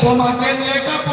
তোমাকে লেখাপড়া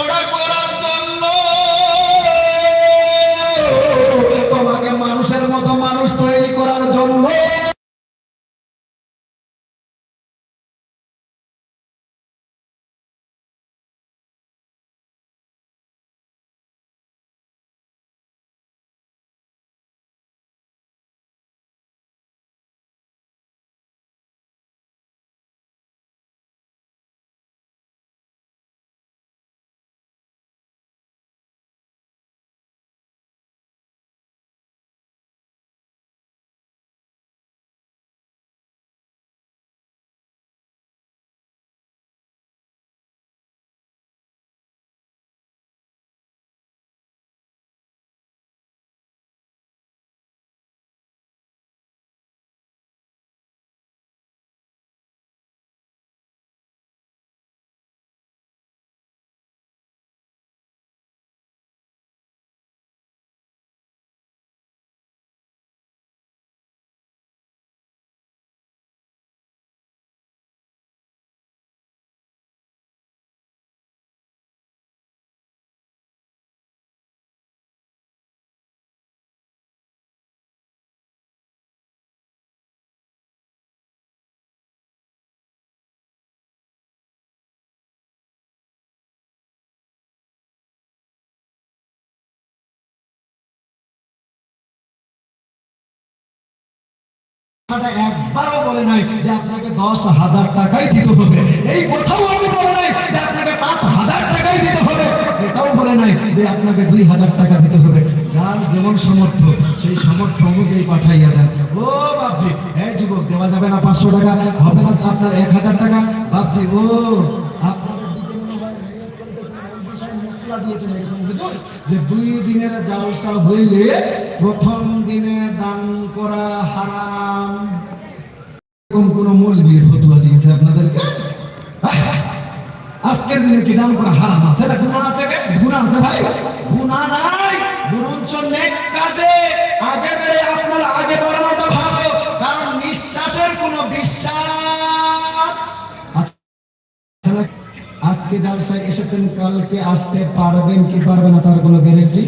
একবারও বলে নাই যে আপনাকে দশ হাজার টাকাই দিতে হবে। এই কথাও আমি বলে নাই যে আপনাকে পাঁচ হাজার টাকাই দিতে হবে। এটাও বলে নাই যে আপনাকে দুই হাজার টাকা দিতে হবে। যার যেমন সমর্থ সেই সমর্থ অনুযায়ী পাঠাইয়া দেন। ও বাপজি হ্যাঁ যুবক, দেওয়া যাবে না পাঁচশো টাকা, হবে না আপনার এক হাজার টাকা? বাপজি, ও আপনাদের দিকে মনে হয় মেয়ে করেছে, বিশাল মশলা দিয়েছেন এরকম হুজুর, যে দুই দিনের জালসা হইলে প্রথম দিনে দান করা হারাম। এরকম কোন মৌলবীর ফতুয়া দিয়েছে আপনাদেরকে? আজকের দিনে কি দান করা হারাম আছে না? গুণা আছে গুণা আছে ভাই। গুণা নাই বরঞ্চ নেক আজকে জালসায় এসেছেন, কালকে আসতে পারবেন কি পারবেন না তার কোনো গ্যারেন্টি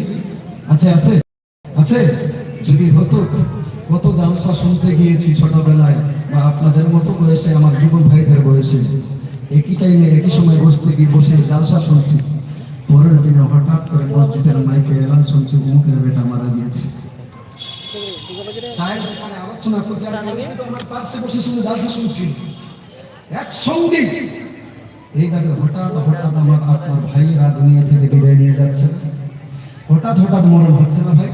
আছে আছে? আছে? যদি হতো, কত জালসা শুনতে গিয়েছি ছোটবেলায় বা আপনাদের মতো বয়সে, আমার যুবক ভাইদের বয়সে। একই টাইমে একই সময় বসতে গিয়ে বসে জালসা শুনছি। পরের দিনে হঠাৎ করে মসজিদের মাইকে এলান শুনছি মুখের বেটা মারা গিয়েছে। আলোচনা করছি, আর আমার পাশে বসে শুনে জালসা শুনছি। একসঙ্গে এইভাবে হঠাৎ হঠাৎ আমার আপনার ভাইয়েরা দুনিয়া থেকে বিদায় নিয়ে যাচ্ছে। হঠাৎ হঠাৎ মরণ হচ্ছে না ভাই।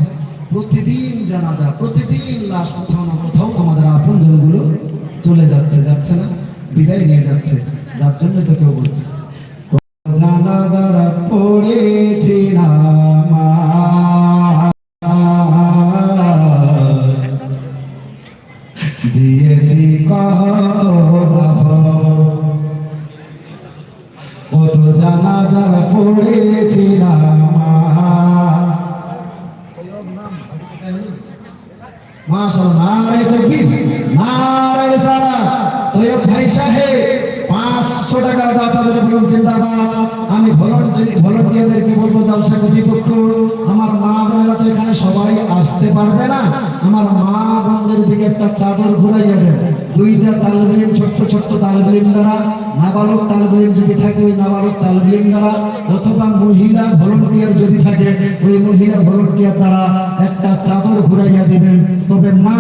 প্রতিদিন জানাজা, প্রতিদিন লাশ কোথাও না কোথাও আমাদের আপন জনগুলো চলে যাচ্ছে যাচ্ছে না, বিদায় নিয়ে যাচ্ছে। যার জন্য তো কেউ বলছে। 500 টাকার দাতা ধরে বলুন বলব আমার মা বোনেরা তো এখানে সবাই আসতে পারবে না। আমার মা বোনদের একটা চাদর ঘুরাইয়া দেন। দুইটা তালবিলিম ছোট্ট ছোট্ট তালবিলিম দ্বারা। নাবালক তালবিলিম যদি থাকে, ওই নাবালক তালবিলিম দ্বারা। অথবা মহিলা ভলান্টিয়ার যদি থাকে, ওই মহিলা ভলান্টিয়ার দ্বারা একটা চাদর ঘুরাইয়া দিবেন। তবে মা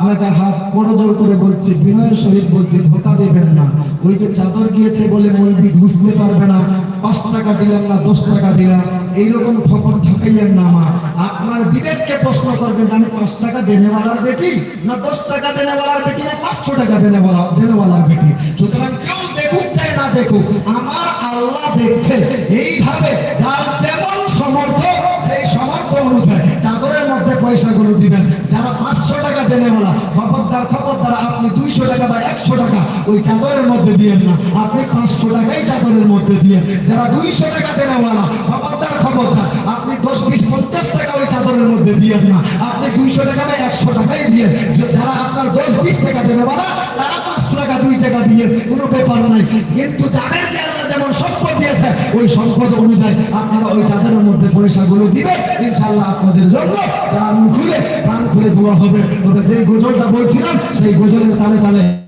আপনাকে হাত বড় জোর করে বলছি, বিনয়ের সহিত বলছি, ধোকা দেবেন না। ওই যে চাদর গিয়েছে বলে মৌলবি বুঝতে পারবে না, পাঁচ টাকা দিলাম না, দশ টাকা দিলাম, এইরকম ঠকন ঠকাইয়েন না মা। আপনার বিবেককে প্রশ্ন করবেন যে আমি পাঁচ টাকা দেনেওয়ালার বেটি না দশ টাকা দেনেওয়ালার বেটি না পাঁচশো টাকা দেনেওয়ালা দেনেওয়ালার বেটি? সুতরাং কেউ দেখুক চাই না দেখুক, আমার আল্লাহ দেখছে। এইভাবে যার পয়সাগুলো দিবেন। যারা পাঁচশো টাকা দেনে বলা খবরদার খবরদার, আপনি দুইশো টাকা বা একশো টাকা ওই চাদরের মধ্যে দিয়েন না। আপনি পাঁচশো টাকাই চাদরের মধ্যে দিয়ে যারা দুইশো টাকা দেনে বলা খবরদার খবরদার, আপনি দশ, বিশ, পঞ্চাশ টাকা ওই চাদরের মধ্যে দিয়েন না। আপনি দুইশো টাকা বা একশো টাকাই দিয়ে যারা আপনার দশ, বিশ টাকা দেনে বলা তারা পাঁচ টাকা, দুই টাকা দিয়ে কোনো ব্যাপার নাই। কিন্তু যাদেরকে ওই সম্পদ অনুযায়ী আপনারা ওই চাঁদের মধ্যে পয়সাগুলো দিবে ইনশাল্লাহ আপনাদের জন্য চান খুলে, প্রাণ খুলে দেওয়া হবে। তবে যে গোজলটা বলছিলাম, সেই গোজলের তালে তালে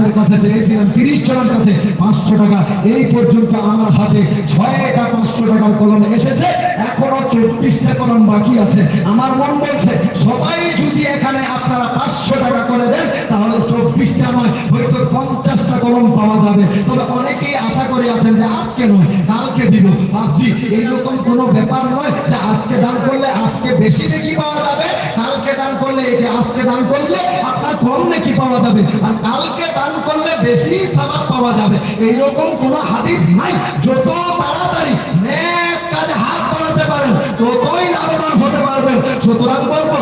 আপনাদের কাছে চেয়েছিলাম তিরিশ জনের কাছে পাঁচশো টাকা। এই পর্যন্ত আমার হাতে ছয়টা পাঁচশো টাকার কলম এসেছে। এখনও চব্বিশটা কলম বাকি আছে। আমার মন বলছে, সবাই যদি এখানে আপনারা পাঁচশো টাকা করে দেন, তাহলে চব্বিশটা নয়, হয়তো পঞ্চাশটা কলম পাওয়া যাবে। তবে অনেকেই আশা করে আছেন যে আজকে নয়, কালকে দিব। ভাবছি এইরকম কোনো ব্যাপার নয় যে আজকে দান করলে আজকে বেশি দেখি পাওয়া যাবে? করলে আজকে দান করলে আপনার কম নাকি পাওয়া যাবে? আর কালকে দান করলে বেশি সাবাব পাওয়া যাবে। এইরকম কোন হাদিস নাই। যত তাড়াতাড়ি কাজে হাত বাড়াতে পারেন, ততই লাভবান হতে পারবেন। সুতরাং বলব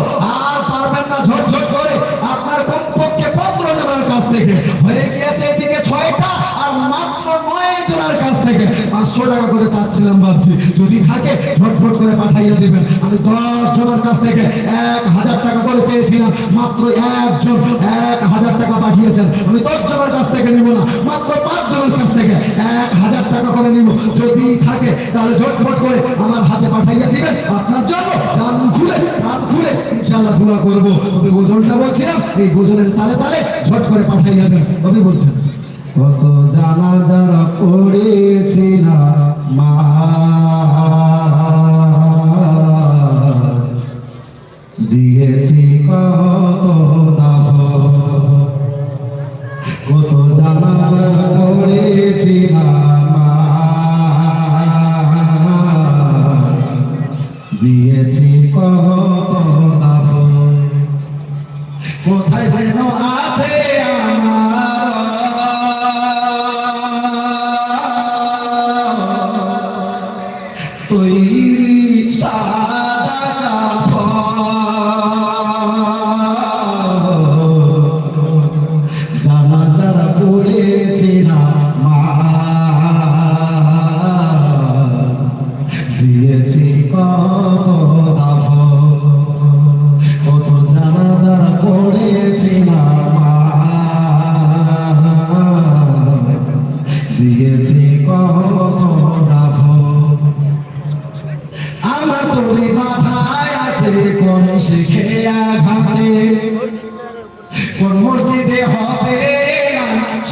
পাঁচশো টাকা করে চাচ্ছিলাম ভাবছি। যদি থাকে ঝটফট করে পাঠাইয়া দিবেন। আমি দশ জনের কাছ থেকে এক হাজার টাকা করে চেয়েছিলাম, মাত্র একজন এক হাজার টাকা পাঠিয়েছেন। আমি দশ জনের কাছ থেকে নিব না, মাত্র পাঁচ জনের কাছ থেকে এক হাজার টাকা করে নিব। যদি থাকে, তাহলে ঝটফট করে আমার হাতে পাঠাইয়া দিবেন। আপনার জন্য কান খুলে কান খুলে ইনশাআল্লাহ দোয়া করব। তবে গোজলটা বলছিলাম, এই গোজলের তালে তালে ঝট করে পাঠাইয়া দেন। তবে বলছেন। কত জানা যারা পড়েছি না মা।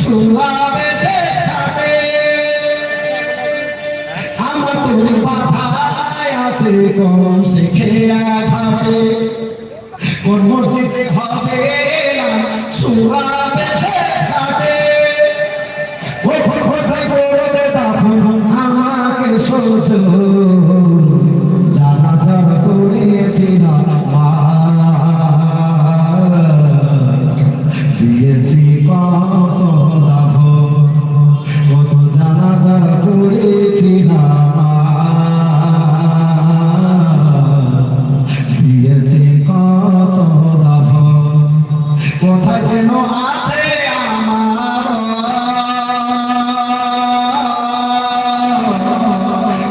শুনলাবে শেষ ঘাটে। আমার তোরে মাথায় আছে কম শিখে আঘাতে।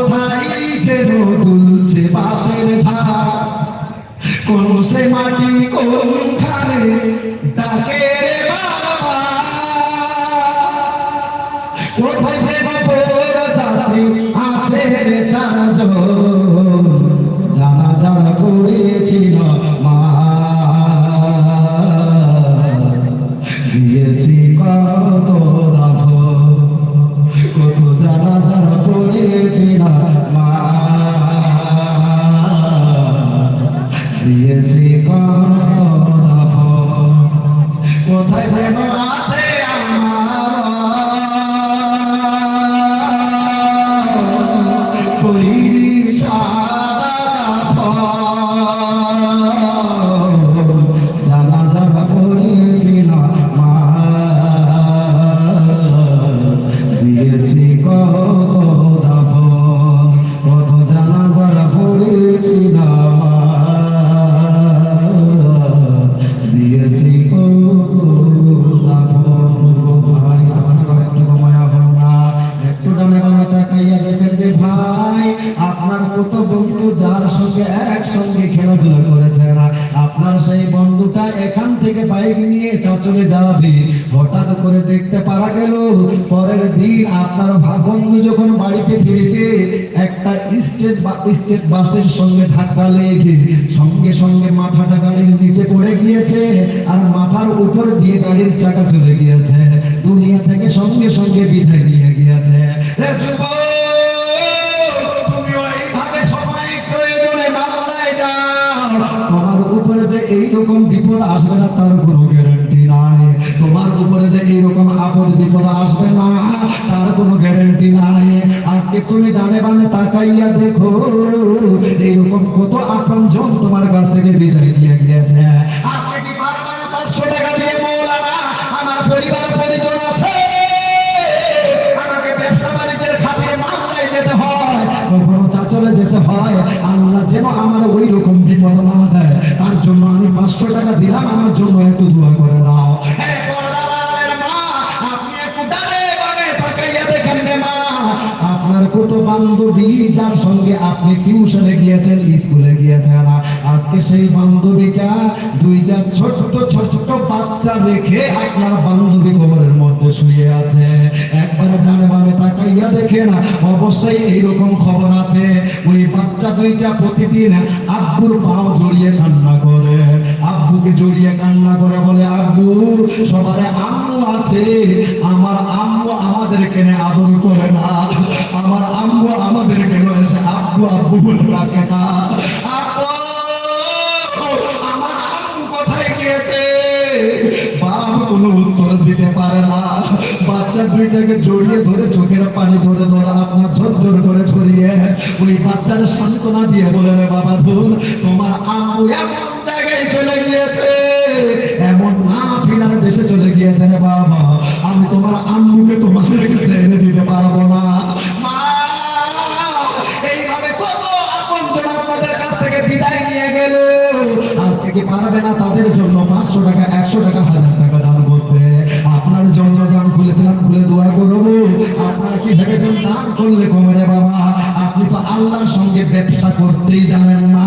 কোথায় যেন দুলছে বাসের ছাড়া কোন সে মাটি কোনখানে ডাকে কোথায় যেন যাত্রী আছে চারজন? স্টেট বাসের সঙ্গে ধাক্কা লেগে সঙ্গে সঙ্গে মাথাটা গাড়ির নিচে পড়ে গিয়েছে আর মাথার উপর দিয়ে গাড়ির চাকা চলে গিয়েছে। দুনিয়া থেকে সঙ্গে সঙ্গে বিদায় নিয়ে গিয়েছে। তোমার উপরে যে এইরকম বিপদ আসবে না, তার কোনো গ্যারান্টি নাই। তোমার উপরে যে এইরকম আপদ বিপদ আসবে না, তার কোনো গ্যারান্টি নাই। আজকে তুমি ডানে বামে তাকাইয়া দেখো, এইরকম কত আপন জন তোমার কাছ থেকে বিদায় দিয়ে গিয়েছে আমার পরিবার যেতে হয় যেন আমার ওই রকম বিপদ না দেয়। তার জন্য আমি পাঁচশো টাকা দিলাম, আমার জন্য একটু দোয়া করে বান্ধবী যার সঙ্গে আপনি টিউশনে গিয়েছেন, স্কুলে গিয়েছেন আজকে সেই বান্ধবীটা দুইটা ছোট্ট ছোট্ট বাচ্চা রেখে আপনার বান্ধবী খবরের মধ্যে শুয়ে আছে। একবার ডানে বামে তাকাইয়া দেখে না অবশ্যই এইরকম খবর আছে। ওই বাচ্চা দুইটা প্রতিদিন আব্বুর পাও জড়িয়ে কান্না করে। আব্বুকে জড়িয়ে কান্না করে বলে, আব্বু, সবারে আম্মু আছে। আমার আম্মু আমাদের কেনে আদর করে না। আমার আম্মু আমাদের কেন এসে আব্বু আব্বু ডাকে না? আমার কোথায় গিয়েছে? বাপ কোনো উত্তর দিতে পারে না। বাচ্চা দুইটাকে জড়িয়ে ধরে চোখের পানি ধরে ধরে আপনার ঝরঝর করে ছড়িয়ে ওই বাচ্চার সান্ত্বনা দিয়ে বলে, রে বাবা ধুর, তোমার আম্মু এমন জায়গায় চলে গিয়েছে, এমন না দেশে চলে গিয়েছে রে বাবা। আমি তোমার আম্মুকে তোমাদের পারবে না তাদের জন্য পাঁচশো টাকা, একশো টাকা, হাজার টাকা দান করতে। আপনার জন্য যান খুলে দিলাম খুলে দোয়া করব আপনারা কি ভেবেছেন দান করলে কমে রে বাবা? আপনি তো আল্লাহর সঙ্গে ব্যবসা করতেই জানেন না।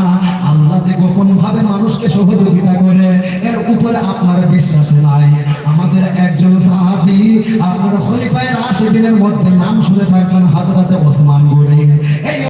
আল্লাহ যে গোপন ভাবে মানুষকে সহযোগিতা করে, এর উপরে আপনার বিশ্বাস নাই। আমাদের একজন সাহাবি আপনার খলিফায় রাশিদিনের মধ্যে নাম শুনে থাকবেন হাতে হাতে ওসমান